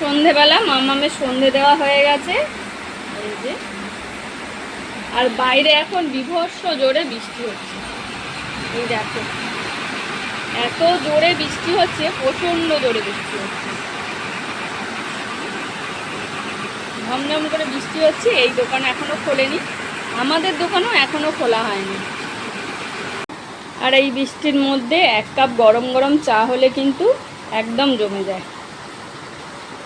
সন্ধেবেলা, মামামের সন্ধে দেওয়া হয়ে গেছে। এই যে। আর বাইরে এখন বিভৎস জোরে বৃষ্টি হচ্ছে। এই দেখো। এত জোরে বৃষ্টি হচ্ছে প্রচণ্ড জোরে বৃষ্টি হচ্ছে। ঝমঝম করে বৃষ্টি হচ্ছে, এই দোকান এখনও খোলেনি। আমাদের দোকানও এখনও খোলা হয়নি। আর এই বৃষ্টির মধ্যে এক কাপ গরম গরম চা হলে কিন্তু একদম জমে যায়।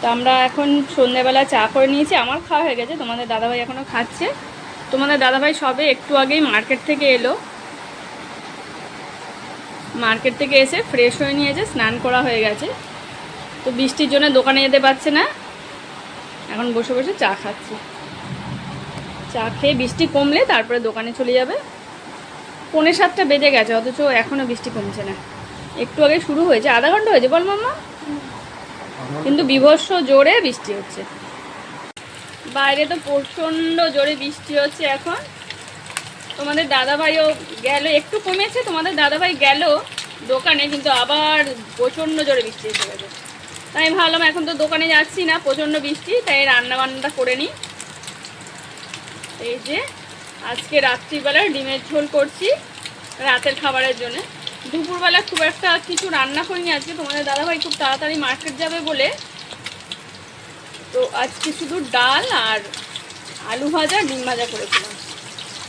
তো আমরা এখন সন্ধ্যেবেলা চা করে নিয়েছি। আমার খাওয়া হয়ে গেছে, তোমাদের দাদাভাই এখনও খাচ্ছে। তোমাদের দাদাভাই সবে একটু আগেই মার্কেট থেকে এলো। মার্কেট থেকে এসে ফ্রেশ হয়ে নিয়েছে, স্নান করা হয়ে গেছে। তো বৃষ্টির জন্য দোকানে যেতে পারছে না। এখন বসে বসে চা খাচ্ছে। চা খেয়ে বৃষ্টি কমলে তারপরে দোকানে চলে যাবে। পৌনে সাতটা বেজে গেছে, অথচ এখনও বৃষ্টি কমছে না। একটু আগে শুরু হয়েছে। আধা ঘণ্টা হয়েছে বল মাম্মা? কিন্তু বিভৎস জোরে বৃষ্টি হচ্ছে। বাইরে তো প্রচণ্ড জোরে বৃষ্টি হচ্ছে এখন। তোমাদের দাদাভাইও গেল, একটু কমেছে, তোমাদের দাদাভাই গেল দোকানে, কিন্তু আবার প্রচণ্ড জোরে বৃষ্টি এসে গেছে। তাই ভাবলাম, এখন তো দোকানে যাচ্ছি না, প্রচণ্ড বৃষ্টি, তাই রান্না বান্নাটা করে নিই। এই যে, আজকে রাত্রিবেলায় ডিমের ঝোল করছি, রাতের খাবারের জন্য। দুপুরবেলা খুব একটা কিছু রান্না করিনি, আজকে তোমাদের দাদাভাই খুব তাড়াতাড়ি মার্কেট যাবে বলে। তো আজকে শুধু ডাল আর আলু ভাজা, ডিম ভাজা করেছিলাম।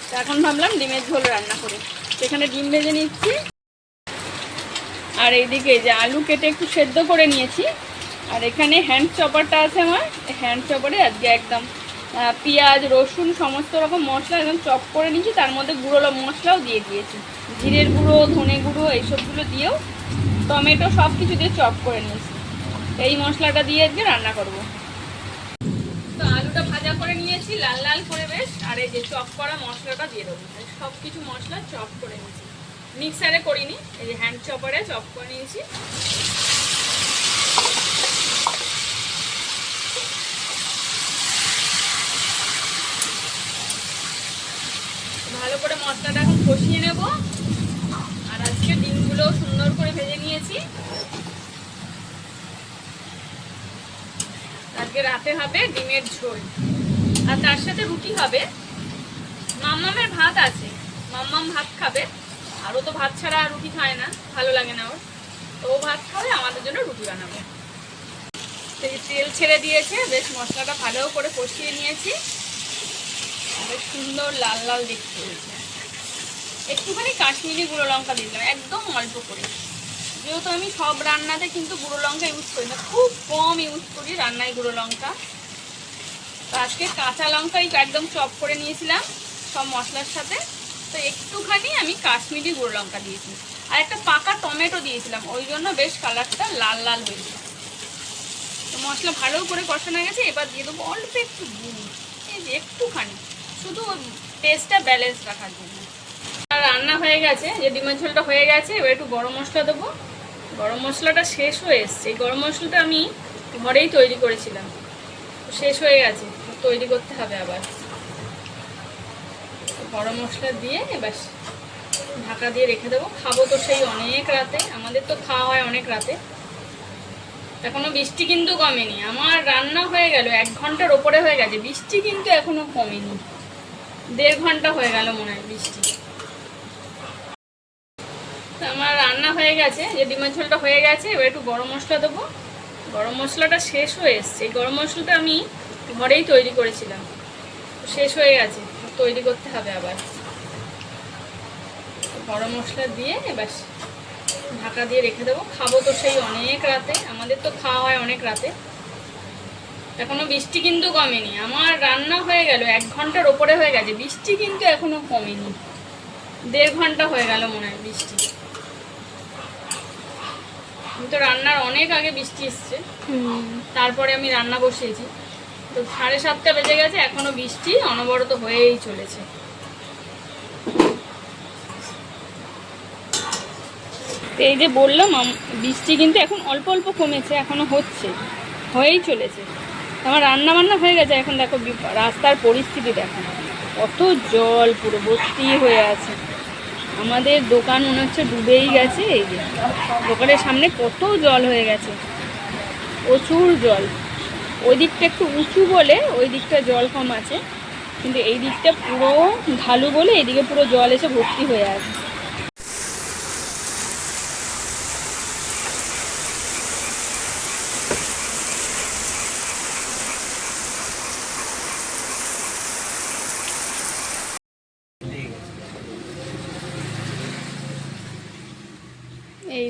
তো এখন ভাবলাম ডিমের ঝোল রান্না করি। সেখানে ডিম ভেজে নিচ্ছি। আর এইদিকে যে আলু কেটে একটু সেদ্ধ করে নিয়েছি। আর এখানে হ্যান্ড চপারটা আছে আমার। হ্যান্ড চপারে আজকে একদম পেঁয়াজ, রসুন, সমস্ত রকম মশলা একদম চপ করে নিয়েছি। তার মধ্যে গুঁড়ো মশলাও দিয়ে দিয়েছি। জিরের গুঁড়ো, ধনে গুঁড়ো এইসবগুলো দিয়েও টমেটো সব কিছু দিয়ে চপ করে নিয়েছি। এই মশলাটা দিয়ে আজকে রান্না করব। তো আলুটা ভাজা করে নিয়েছি, লাল লাল করে বেশ। আর এই যে চপ করা মশলাটা দিয়ে দেবো। সব কিছু মশলা চপ করে নিয়েছি। মিক্সারে করিনি, এই যে হ্যান্ড চপারে চপ করে নিয়েছি ভালো করে মশলাটা এখন কষিয়ে নেব আর আজকে ডিমগুলো সুন্দর করে ভেজে নিয়েছি। আজকে রাতে হবে ডিমের ঝোল। আর তার সাথে রুটি হবে। মাম্মামের ভাত আছে। মাম্মাম ভাত খাবে। আর ও তো ভাত ছাড়া রুটি খায় না। ভালো লাগে না ওর। তো ও ভাত খাবে, আমাদের জন্য রুটি বানাবে। সেই তেল ছেড়ে দিয়েছে। বেশ মশলাটা ভালো করে কষিয়ে নিয়েছি। বেশ সুন্দর লাল লাল দেখতে হয়েছে। একটুখানি কাশ্মীরি গুঁড়ো লঙ্কা দিয়ে দিলাম, একদম অল্প করে। যেহেতু আমি সব রান্নাতে কিন্তু গুঁড়ো লঙ্কা ইউজ করি না, খুব কম ইউজ করি রান্নায় গুঁড়ো লঙ্কা। তো আজকে কাঁচা লঙ্কাই একদম চপ করে নিয়েছিলাম সব মশলার সাথে। তো একটুখানি আমি কাশ্মীরি গুঁড়ো লঙ্কা দিয়েছি। আর একটা পাকা টমেটো দিয়েছিলাম, ওই জন্য বেশ কালারটা লাল লাল হয়েছে। তো মশলা ভালো করে কষানো গেছে, এবার দিয়ে দেবো অল্প একটু গুড়। এই যে একটুখানি, শুধু টেস্টটা ব্যালেন্স রাখার জন্য। রান্না হয়ে গেছে, যে ডিমের ঝোলটা হয়ে গেছে, এবার একটু গরম মশলা দেবো। গরম মশলাটা শেষ হয়ে এসছে। এই গরম মশলাটা আমি ঘরেই তৈরি করেছিলাম। শেষ হয়ে গেছে, তৈরি করতে হবে আবার। গরম মশলা দিয়ে এবার ঢাকা দিয়ে রেখে দেবো। খাব তো সেই অনেক রাতে, আমাদের তো খাওয়া হয় অনেক রাতে। এখনও বৃষ্টি কিন্তু কমেনি। আমার রান্না হয়ে গেল, এক ঘণ্টার ওপরে হয়ে গেছে। বৃষ্টি কিন্তু এখনও কমেনি। দেড় ঘণ্টা হয়ে গেল মনে হয় বৃষ্টি তো আমার রান্না হয়ে গেছে, যে ডিমের ঝোলটা হয়ে গেছে, এবার একটু গরম মশলা দেবো। গরম মশলাটা শেষ হয়ে এসছে। এই গরম মশলাটা আমি ঘরেই তৈরি করেছিলাম। শেষ হয়ে গেছে, তৈরি করতে হবে আবার। গরম মশলা দিয়ে এবার ঢাকা দিয়ে রেখে দেবো। খাব তো সেই অনেক রাতে, আমাদের তো খাওয়া হয় অনেক রাতে। এখনও বৃষ্টি কিন্তু কমেনি। আমার রান্না হয়ে গেল, এক ঘণ্টার ওপরে হয়ে গেছে। বৃষ্টি কিন্তু এখনও কমেনি। দেড় ঘণ্টা হয়ে গেল মনে হয় বৃষ্টি। কিন্তু রান্নার অনেক আগে বৃষ্টি এসছে। তারপরে আমি রান্না বসিয়েছি। তো সাড়ে সাতটা বেজে গেছে এখনও বৃষ্টি অনবরত হয়েই চলেছে। তো এই যে বললাম বৃষ্টি কিন্তু এখন অল্প অল্প কমেছে এখনও হচ্ছে হয়েই চলেছে। আমার রান্না বান্না হয়ে গেছে এখন দেখো রাস্তার পরিস্থিতি দেখো। কত জল পুরো ভর্তি হয়ে আছে। আমাদের দোকান মনে হচ্ছে ডুবেই গেছে, এই যে। দোকানের সামনে কত জল হয়ে গেছে। প্রচুর জল। ওই দিকটা একটু উঁচু বলে, ওই দিকটা জল কম আছে। কিন্তু এই দিকটা পুরো ঢালু বলে, এদিকে পুরো জল এসে ভর্তি হয়ে আছে।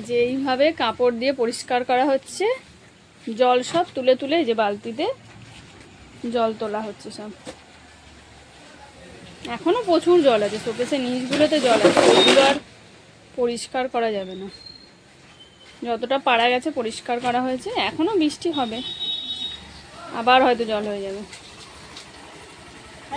যে এইভাবে কাপড় দিয়ে পরিষ্কার করা হচ্ছে। জল সব তুলে তুলে যে বালতিতে জল তোলা হচ্ছে সব। এখনও প্রচুর জল আছে, শোকেসের নিচগুলোতে জল আছে। ওগুলো আর পরিষ্কার করা যাবে না। যতটা পারা গেছে পরিষ্কার করা হয়েছে, এখনও বৃষ্টি হবে। আবার হয়তো জল হয়ে যাবে।